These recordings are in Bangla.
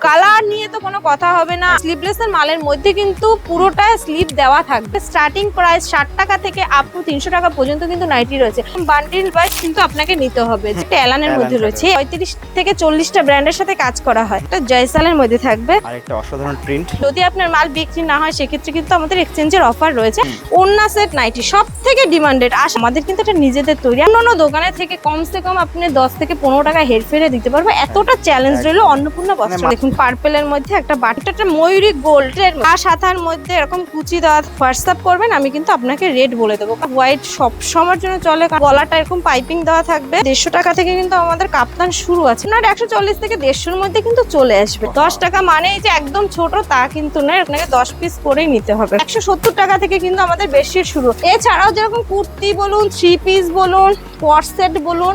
কালার নিয়ে তো কোনো কথা হবে না। স্লিভলেস এর মালের মধ্যে কিন্তু পুরোটা স্লিভ দেওয়া থাকবে। স্টার্টিং প্রাইস ষাট টাকা থেকে আপ টু তিনশো টাকা পর্যন্ত কিন্তু নাইটি রয়েছে। বান্ডিল ওয়াইজ কিন্তু আপনাকে নিতে হবে। যেটা এলানের মধ্যে রয়েছে। পঁয়ত্রিশ থেকে চল্লিশটা ব্র্যান্ডের সাথে কাজ করা হয়। এটা জয়সালের মধ্যে থাকবে। অসাধারণ প্রিন্ট যদি আপনার মাল বিক্রি না হয় সেক্ষেত্রে কিন্তু আমাদের এক্সচেঞ্জের অফার রয়েছে। ওন্না সেট নাইটি সব থেকে ডিমান্ডেড আর আমাদের কিন্তু এটা নিজেদের তৈরি। অন্য দোকানে থেকে কমসে কম আপনি দশ থেকে পনেরো টাকা হেরফেরে দিতে পারবে এতটা চ্যালেঞ্জ রইল অন্নপূর্ণা বস্ত্র মানে মা- দেখুন পার্পেলের মধ্যে একটা বাটিটা একটা ময়ূরী গোল্ডের আর সাথার মধ্যে এরকম কুচি দেওয়া হোয়াটসঅ্যাপ করবেন আমি কিন্তু আপনাকে রেট বলে দেবো। হোয়াইট সব সময়ের জন্য চলে গলাটা এরকম পাইপিং দেওয়া থাকবে। দেড়শো টাকা থেকে কিন্তু আমাদের কাপ্তান শুরু আছে। না একশো চল্লিশ থেকে দেড়শোর মধ্যে কিন্তু চলে আসবে। দশ টাকা মানে যে একদম ছোট তা কিন্তু নয়। আপনাকে দশ পিস করেই নিতে হবে। একশো সত্তর টাকা থেকে কিন্তু আমাদের বেডশিট শুরু। এছাড়াও যেরকম কুর্তি বলুন থ্রি পিস বলুন পট সেট বলুন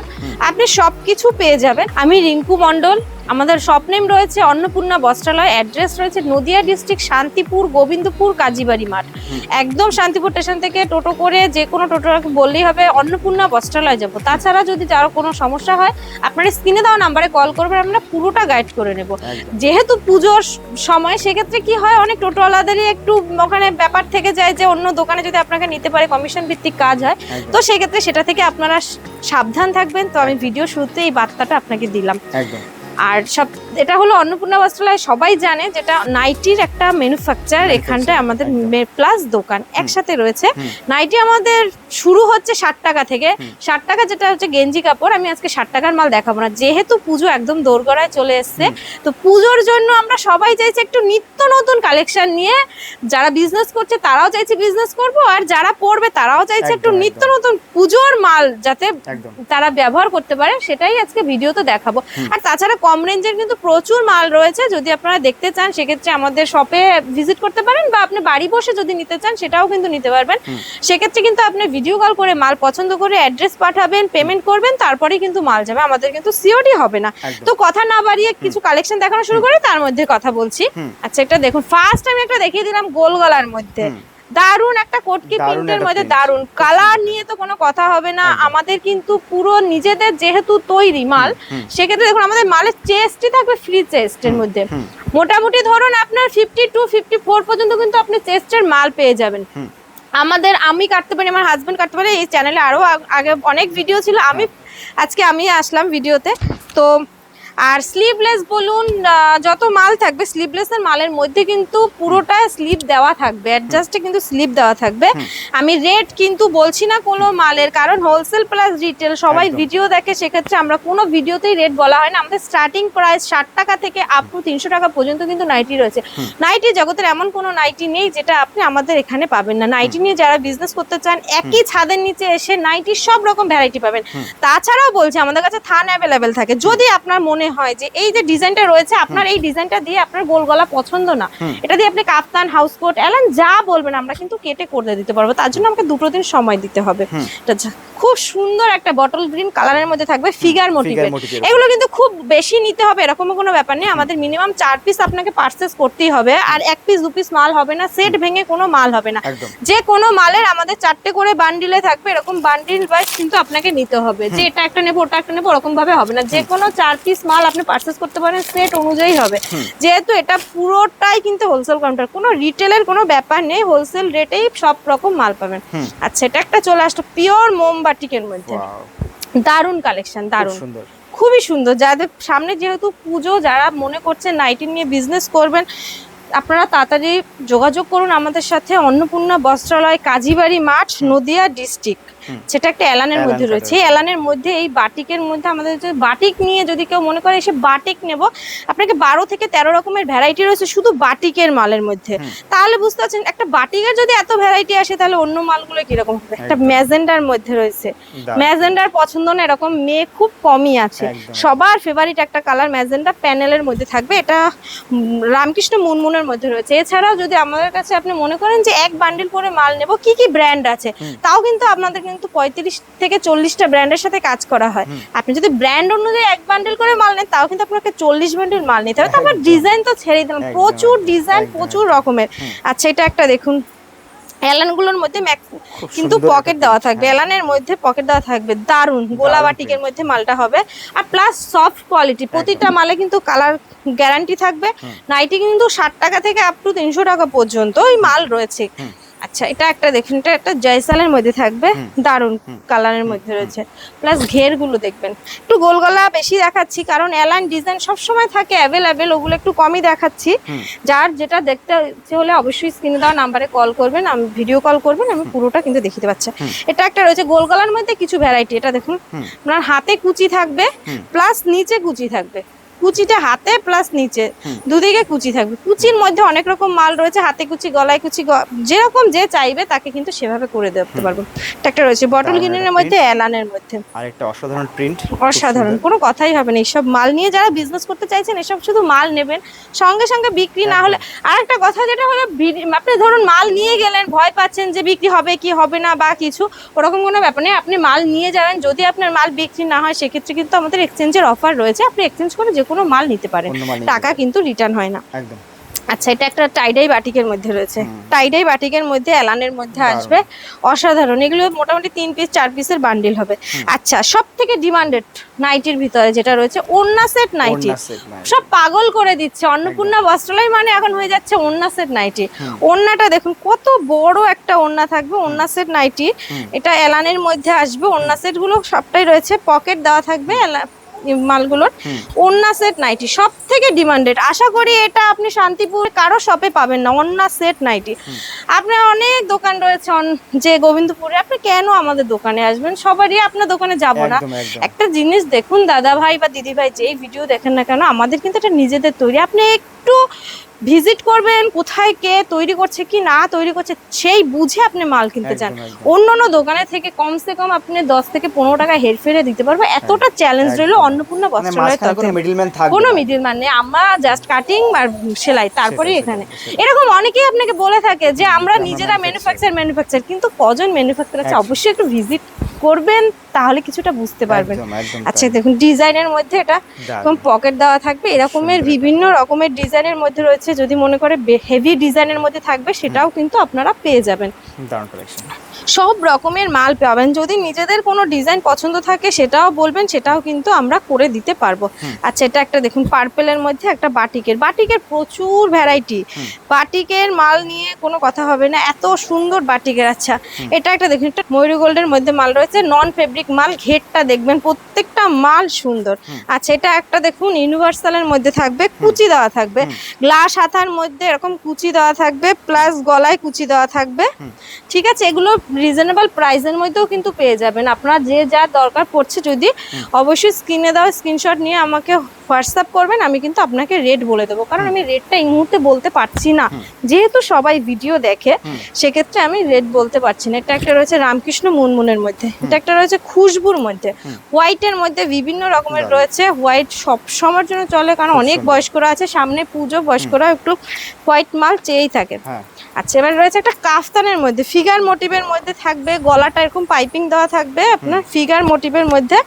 আপনি সবকিছু পেয়ে যাবেন। আমি রিঙ্কু মণ্ডল আমাদের স্বপ্নেম রয়েছে অন্নপূর্ণা বস্ত্রালয় অ্যাড্রেস রয়েছে নদিয়া ডিস্ট্রিক্ট শান্তিপুর গোবিন্দপুর কাজীবাড়ি মাঠ। একদম শান্তিপুর স্টেশন থেকে টোটো করে যে কোনো টোটো বললেই হবে অন্নপূর্ণা বস্ত্রালয় যাব। তাছাড়া যদি যারও কোনো সমস্যা হয় আপনারা স্ক্রিনে দেওয়া নাম্বারে কল করবেন আমরা পুরোটা গাইড করে নেব। যেহেতু পুজোর সময় সেক্ষেত্রে কি হয় অনেক টোটোওয়ালাদেরই একটু ওখানে ব্যাপার থেকে যায় যে অন্য দোকানে যদি আপনাকে নিতে পারে কমিশন ভিত্তিক কাজ হয় তো সেক্ষেত্রে সেটা থেকে আপনারা সাবধান থাকবেন। তো আমি ভিডিও শুরুতে এই বার্তাটা আপনাকে দিলাম। একদম। আর সব এটা হলো অন্নপূর্ণা বস্ত্রালয় সবাই জানে যেটা নাইটির একটা ম্যানুফ্যাকচার এখানটায় আমাদের প্লাস দোকান একসাথে রয়েছে। নাইটি আমাদের শুরু হচ্ছে ষাট টাকা থেকে। ষাট টাকা যেটা হচ্ছে গেঞ্জি কাপড় আমি আজকে ষাট টাকার মাল দেখাবো না। যেহেতু পুজো একদম দোরগড়ায় চলে এসছে তো পুজোর জন্য আমরা সবাই চাইছি একটু নিত্য নতুন কালেকশন নিয়ে যারা বিজনেস করছে তারাও চাইছে বিজনেস করব আর যারা পড়বে তারাও চাইছে একটু নিত্য নতুন পুজোর মাল যাতে তারা ব্যবহার করতে পারে সেটাই আজকে ভিডিওতে দেখাবো। আর তাছাড়া কম রেঞ্জের কিন্তু প্রচুর মাল রয়েছে যদি আপনারা দেখতে চান সেক্ষেত্রে আমাদের শপে ভিজিট করতে পারেন বা আপনি বাড়ি বসে যদি নিতে চান সেটাও কিন্তু নিতে পারবেন। সেক্ষেত্রে কিন্তু আপনি ভিডিও কল করে মাল পছন্দ করে অ্যাড্রেস পাঠাবেন পেমেন্ট করবেন তারপরেই কিন্তু মাল যাবে। আমাদের কিন্তু সিওডি হবে না। তো কথা না বাড়িয়ে কিছু কালেকশন দেখানো শুরু করে তার মধ্যে কথা বলছি। আচ্ছা এটা দেখুন ফার্স্ট আমি একটা দেখিয়ে দিলাম গোল গলার মধ্যে। দারুণ একটা কোটকি প্রিন্টের মধ্যে। দারুণ কালার নিয়ে তো কোনো কথা হবে না। আমাদের কিন্তু পুরো নিজেদের যেহেতু তৈরি মাল সেক্ষেত্রে দেখুন আমাদের মালের চেস্টই থাকবে ফ্রি চেস্টের মধ্যে। মোটামুটি ধরুন আপনার ফিফটি টু ফিফটি ফোর পর্যন্ত কিন্তু আপনি চেস্টের মাল পেয়ে যাবেন। আমাদের আমি কাটতে পারি আমার হাজব্যান্ড কাটতে পারে এই চ্যানেলে আরও আগ- আগে অনেক ভিডিও ছিল। আমি আজকে আমি আসলাম ভিডিওতে তো আর স্লিভলেস বলুন যত মাল থাকবে স্লিভলেস এর মালের মধ্যে কিন্তু পুরোটা স্লিভ দেওয়া থাকবে অ্যাডজাস্টে কিন্তু স্লিভ দেওয়া থাকবে। আমি রেট কিন্তু বলছি না কোনো মালের কারণ হোলসেল প্লাস রিটেল সবাই ভিডিও দেখে সেক্ষেত্রে আমরা কোনো ভিডিওতেই রেট বলা হয় না। আমাদের স্টার্টিং প্রাইস ষাট টাকা থেকে আপ টু তিনশো টাকা পর্যন্ত কিন্তু নাইটি রয়েছে। নাইটি জগতের এমন কোনো নাইটি নেই যেটা আপনি আমাদের এখানে পাবেন না। নাইটি নিয়ে যারা বিজনেস করতে চান একই ছাদের নিচে এসে নাইটি সব রকম ভ্যারাইটি পাবেন। তাছাড়াও বলছি আমাদের কাছে থান অ্যাভেলেবেল থাকে। যদি আপনার মনে হয় যে এই যে ডিজাইনটা রয়েছে আপনার এই ডিজাইনটা দিয়ে আপনার গোল গলা পছন্দ না। এটা দিয়ে আপনি কাপ্তান হাউস কোট এলান যা বলবেন আমরা কিন্তু কেটে করে দিতে পারব। তার জন্য আমাকে দুটো দিন সময় দিতে হবে। খুব সুন্দর একটা বটল গ্রিন কালারের মধ্যে থাকবে ফিগার এর এগুলো কিন্তু খুব বেশি নিতে হবে এরকম কোনো ব্যাপার নেই। আমাদের মিনিমাম চার পিস আপনাকে পার্সেস করতেই হবে আর এক পিস দু পিস মাল হবে না সেট ভেঙে কোনো মাল হবে না। যে কোনো মালের আমাদের চারটে করে বান্ডিলে থাকবে এরকম বান্ডিল ওয়াইজ কিন্তু আপনাকে নিতে হবে। যে এটা একটা নেব ওটা একটা নেব ওরকম ভাবে হবে না। যে কোনো চার পিস মাল আপনি পার্চেস করতে পারেন সেট অনুযায়ী হবে। যেহেতু এটা পুরোটাই কিন্তু হোলসেল কাউন্টার কোনো রিটেলের কোনো ব্যাপার নেই হোলসেল রেটেই সব রকম মাল পাবেন। আচ্ছা এটা একটা চলে আসলো পিওর মোমবাটিকের মধ্যে। দারুণ দারুণ কালেকশন দারুণ। সুন্দর। খুবই সুন্দর। যাদের সামনে যেহেতু পুজো যারা মনে করছে নাইটি নিয়ে বিজনেস করবেন আপনারা তাড়াতাড়ি যোগাযোগ করুন আমাদের সাথে। অন্নপূর্ণা বস্ত্রালয় কাজীবাড়ি মাঠ নদিয়া ডিস্ট্রিক্ট। সেটা একটা এলানের মধ্যে রয়েছে। এই এলানের মধ্যে এই বাটিকের মধ্যে আমাদের যে বাটিক নিয়ে যদি কেউ মনে করে এসে বাটিক নেব আপনাকে বারো থেকে তেরো রকমের ভ্যারাইটি রয়েছে শুধু বাটিকের মালের মধ্যে। তাহলে বুঝতে পারছেন একটা বাটিকের যদি এত ভ্যারাইটি আসে তাহলে অন্য মালগুলো কীরকম হবে? একটা ম্যাজেন্ডার মধ্যে রয়েছে। ম্যাজেন্ডার পছন্দ না এরকম মেয়ে খুব কমই আছে। সবার ফেভারিট একটা কালার ম্যাজেন্ডা প্যানেলের মধ্যে থাকবে। এটা রামকৃষ্ণ মুনমুনের মধ্যে রয়েছে। এছাড়াও যদি আমাদের কাছে আপনি মনে করেন যে এক বান্ডিল করে মাল নেব কি কি ব্র্যান্ড আছে? তাও কিন্তু আপনাদের কিন্তু পঁয়ত্রিশ থেকে চল্লিশটা ব্র্যান্ডের সাথে কাজ করা হয়। আপনি যদি ব্র্যান্ড অনুযায়ী এক বান্ডিল করে মাল নেন তাও কিন্তু আপনাকে চল্লিশ বান্ডিল মাল নিতে হবে। তারপর। ডিজাইন তো ছেড়ে দিলাম। প্রচুর ডিজাইন প্রচুর রকমের। আচ্ছা এটা একটা দেখুন এলানগুলোর মধ্যে কিন্তু পকেট দেওয়া থাকবে। হ্যাঁ। এলানের মধ্যে পকেট দেওয়া থাকবে। দারুণ গোলা বাটিকের মধ্যে মালটা হবে। আর প্লাস সফট কোয়ালিটি। প্রতিটা মালে কিন্তু কালার গ্যারান্টি থাকবে। নাইটি কিন্তু ষাট টাকা থেকে আপ টু তিনশো টাকা পর্যন্ত ওই মাল রয়েছে। আচ্ছা এটা একটা দেখুন এটা একটা জয়সালের মধ্যে থাকবে দারুণ কালারের মধ্যে রয়েছে। প্লাস ঘেরগুলো দেখবেন। একটু গোলগলা বেশি দেখাচ্ছি কারণ এলাইন ডিজাইন সবসময় থাকে অ্যাভেলেবেল ওগুলো একটু কমই দেখাচ্ছি। যার যেটা দেখতে ইচ্ছে হলে অবশ্যই স্ক্রিনে দেওয়া নাম্বারে কল করবেন আমি ভিডিও কল করবেন আমি পুরোটা কিন্তু দেখিতে পাচ্ছি এটা একটা রয়েছে গোল গলার মধ্যে কিছু ভ্যারাইটি এটা দেখুন। আপনার হাতে কুচি থাকবে প্লাস নিচে কুচি থাকবে। কুচিটা হাতে প্লাস নিচে। দুদিকে কুচি থাকবে। কুচির মধ্যে অনেক রকম মাল রয়েছে হাতে কুচি গলায় কুচি যেরকম যে চাইবে তাকে কিন্তু সেভাবে করে দেখতে পারব। একটা রয়েছে বটল গ্রিনের মধ্যে এলানের মধ্যে। আর একটা অসাধারণ প্রিন্ট অসাধারণ কোনো কথাই হবে না। এইসব মাল নিয়ে যারা বিজনেস করতে চাইছেন এসব শুধু মাল নেবেন। সঙ্গে সঙ্গে বিক্রি না হলে আর একটা কথা যেটা হলো আপনি ধরুন মাল নিয়ে গেলেন ভয় পাচ্ছেন যে বিক্রি হবে কি হবে না বা কিছু ওরকম কোনো ব্যাপার নেই। আপনি মাল নিয়ে যাবেন যদি আপনার মাল বিক্রি না হয় সেক্ষেত্রে কিন্তু আমাদের এক্সচেঞ্জের অফার রয়েছে। আপনি এক্সচেঞ্জ করে যে কোনো মাল নিতে পারেন টাকা কিন্তু রিটার্ন হয় না। একদম। আচ্ছা এটা একটা টাইডাই বাটিকের মধ্যে রয়েছে। টাইডাই বাটিকের মধ্যে অ্যালানের মধ্যে আসবে। অসাধারণ। এগুলো মোটামুটি তিন পিস চার পিসের বান্ডিল হবে। আচ্ছা সব থেকে ডিমান্ডেড নাইটির ভিতরে যেটা রয়েছে ওন্না সেট নাইটি। সব পাগল করে দিচ্ছে। অন্নপূর্ণা বস্ত্রালয় মানে এখন হয়ে যাচ্ছে ওন্না সেট নাইটি। ওন্নাটা দেখুন কত বড় একটা ওন্না থাকবে ওন্না সেট নাইটি এটা অ্যালানের মধ্যে আসবে। ওন্না সেটগুলো সবটাই রয়েছে। পকেট দেওয়া থাকবে। মালগুলোর। ওন্না সেট নাইটি সব থেকে ডিমান্ডেড আশা করি এটা আপনি শান্তিপুর কারও শপে পাবেন না ওন্না সেট নাইটি আপনার অনেক দোকান রয়েছে যে গোবিন্দপুরে আপনি কেন আমাদের দোকানে আসবেন? সবারই আপনার দোকানে যাব না। একটা জিনিস দেখুন দাদা ভাই বা দিদি ভাই যেই ভিডিও দেখেন না কেন আমাদের কিন্তু এটা নিজেদের তৈরি। আপনি একটু ভিজিট করবেন কোথায় কে তৈরি করছে কি না তৈরি করছে সেই বুঝে আপনি মাল কিনতে চান। অন্য অন্য দোকানের থেকে কমসে কম আপনি দশ থেকে পনেরো টাকা হেরফেরে দিতে পারবে এতটা চ্যালেঞ্জ রইল। অন্নপূর্ণা মানে মাঝখানে তরফ কোনো। মিডলম্যান নেই আমরা জাস্ট কাটিং আর সেলাই তারপরে এখানে এরকম অনেকেই আপনাকে বলে থাকে যে আমরা আমরা নিজেরা manufacturer। ম্যানুফ্যাকচার ম্যানুফ্যাকচার কিন্তু কজন ম্যানুফ্যাকচার আছে অবশ্যই একটু ভিজিট করবেন তাহলে কিছুটা বুঝতে পারবেন। আচ্ছা দেখুন ডিজাইনের মধ্যে এটা এরকম পকেট দেওয়া থাকবে। এরকমের বিভিন্ন রকমের ডিজাইনের মধ্যে রয়েছে যদি মনে করে হেভি ডিজাইনের মধ্যে থাকবে সেটাও কিন্তু আপনারা পেয়ে যাবেন। দারুণ কালেকশন সব রকমের মাল পাবেন। যদি নিজেদের কোনো ডিজাইন পছন্দ থাকে সেটাও বলবেন সেটাও কিন্তু আমরা করে দিতে পারব। আচ্ছা এটা একটা দেখুন পার্পেলের মধ্যে একটা বাটিকের বাটিকের প্রচুর ভ্যারাইটি বাটিকের মাল নিয়ে কোনো কথা হবে না। এত সুন্দর বাটিকের আচ্ছা। এটা একটা দেখুন একটা ময়ূরী গোল্ডের মধ্যে মাল রয়েছে। নন ফেব্রিক মাল ঘেরটা দেখবেন প্রত্যেকটা মাল সুন্দর। আচ্ছা এটা একটা দেখুন ইউনিভার্সালের মধ্যে থাকবে কুচি দেওয়া থাকবে। গ্লাস হাতার মধ্যে এরকম কুচি দেওয়া থাকবে প্লাস গলায় কুচি দেওয়া থাকবে। ঠিক আছে এগুলো রিজনেবল প্রাইসের মধ্যেও কিন্তু পেয়ে যাবেন। আপনার যে যা দরকার পড়ছে যদি অবশ্যই স্ক্রিনে দেওয়া স্ক্রিনশট নিয়ে আমাকে হোয়াটসঅ্যাপ করবেন আমি কিন্তু আপনাকে রেট বলে দেবো। কারণ আমি রেটটা এই মুহূর্তে বলতে পারছি না। যেহেতু সবাই ভিডিও দেখে সেক্ষেত্রে আমি রেট বলতে পারছি না। এটা একটা রয়েছে রামকৃষ্ণ মুনমুনের মধ্যে এটা একটা রয়েছে খুশবুর মধ্যে। হোয়াইটের মধ্যে বিভিন্ন রকমের রয়েছে। হোয়াইট সব সময়ের জন্য চলে কারণ অনেক বয়স্করা আছে সামনে পুজো বয়স্করা একটু হোয়াইট মাল চেয়েই থাকে। হ্যাঁ। আচ্ছা এবার রয়েছে একটা কাফতানের মধ্যে। ফিগার মোটিভের মধ্যে থাকবে গলাটা এরকম পাইপিং দেওয়া থাকবে আপনার ফিগার মোটিভের মধ্যে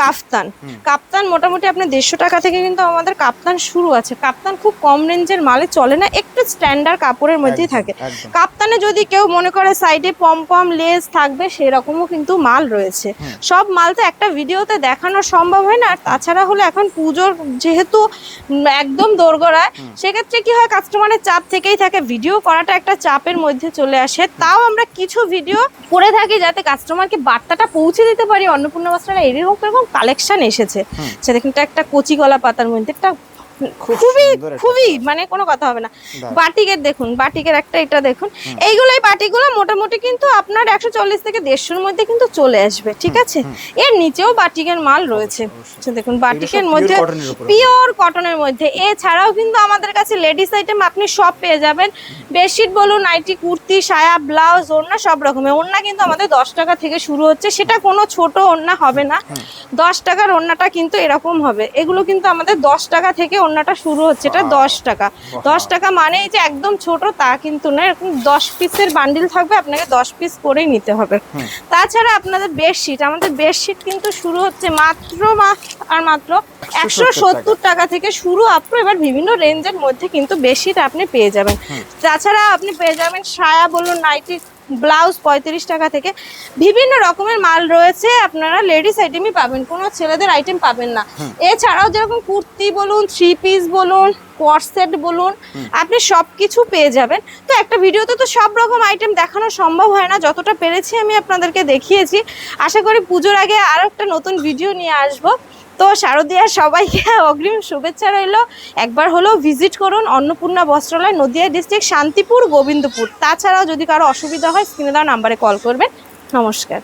কাফতান। কাপ্তান মোটামুটি আপনার দেড়শো টাকা থেকে কিন্তু আমাদের কাপ্তান শুরু আছে। কাপ্তান খুব কম রেঞ্জের মালে চলে না একটু স্ট্যান্ডার্ড কাপড়ের মধ্যেই থাকে। কাপ্তানে যদি কেউ মনে করে সাইডে পম পম লেস থাকবে সেরকমও কিন্তু মাল রয়েছে। সব মাল তো একটা ভিডিওতে দেখানো সম্ভব হয় না আর তাছাড়া হলো এখন পুজোর যেহেতু একদম দোরগোড়ায় সেক্ষেত্রে কি হয় কাস্টমারের চাপ থেকেই থাকে। ভিডিও করাটা একটা চাপের মধ্যে চলে আসে। তাও আমরা কিছু ভিডিও করে থাকি যাতে কাস্টমারকে বার্তাটা পৌঁছে দিতে পারি। অন্নপূর্ণা বস্ত্রালয় এরকম এরকম কালেকশন এসেছে। সেটা কিন্তু একটা কচি গলা পাতার মধ্যে একটা খুবই খুবই মানে কোনো কথা হবে না। বাটিকের দেখুন বাটিকের একটা এটা দেখুন। এইগুলোই বাটিগুলো মোটামুটি কিন্তু আপনার একশো চল্লিশ থেকে দেড়শোর মধ্যে কিন্তু চলে আসবে ঠিক আছে? এর নিচেও বাটিকের মাল রয়েছে। আচ্ছা, দেখুন বাটিকের মধ্যে। পিওর কটনের মধ্যে। এছাড়াও কিন্তু আমাদের কাছে লেডিস আইটেম আপনি সব পেয়ে যাবেন। বেডশিট বলুন নাইটি কুর্তি সায়া ব্লাউজ ওড়না সব রকমের। ওড়না কিন্তু আমাদের দশ টাকা থেকে শুরু হচ্ছে। সেটা কোনো ছোট ওড়না হবে না। দশ টাকার ওড়নাটা কিন্তু এরকম হবে। এগুলো কিন্তু আমাদের দশ টাকা থেকে ওড়নাটা শুরু হচ্ছে এটা দশ টাকা। দশ টাকা মানেই যে একদম ছোট তা কিন্তু না এরকম দশ পিসের বান্ডিল থাকবে আপনাকে দশ পিস করেই নিতে হবে। তাছাড়া আপনাদের বেডশিট আমাদের বেডশিট কিন্তু শুরু হচ্ছে মাত্র মা- আর মাত্র একশো সত্তর টাকা। থেকে শুরু আপনি এবার বিভিন্ন রেঞ্জের মধ্যে কিন্তু বেডশিট আপনি পেয়ে যাবেন। তাছাড়া আপনি পেয়ে যাবেন সায়া বলুন নাইটি ব্লাউজ পঁয়ত্রিশ টাকা থেকে বিভিন্ন রকমের মাল রয়েছে আপনারা লেডিস আইটেমই পাবেন কোনো ছেলেদের আইটেম পাবেন না। এছাড়াও যেরকম কুর্তি বলুন থ্রি পিস বলুন কোয়ারসেট বলুন আপনি সব কিছু পেয়ে যাবেন। তো একটা ভিডিওতে তো সব রকম আইটেম দেখানো সম্ভব হয় না যতটা পেরেছি আমি আপনাদেরকে দেখিয়েছি। আশা করি পুজোর আগে আরও একটা নতুন ভিডিও নিয়ে আসব। তো শারদিয়া সবাইকে অগ্রিম শুভেচ্ছা রইল। একবার হলেও ভিজিট করুন অন্নপূর্ণা বস্ত্রালয়, নদিয়া ডিস্ট্রিক্ট শান্তিপুর, গোবিন্দপুর। তাছাড়াও যদি কারও অসুবিধা হয়, স্ক্রিনে দেওয়া নাম্বারে কল করবেন। নমস্কার।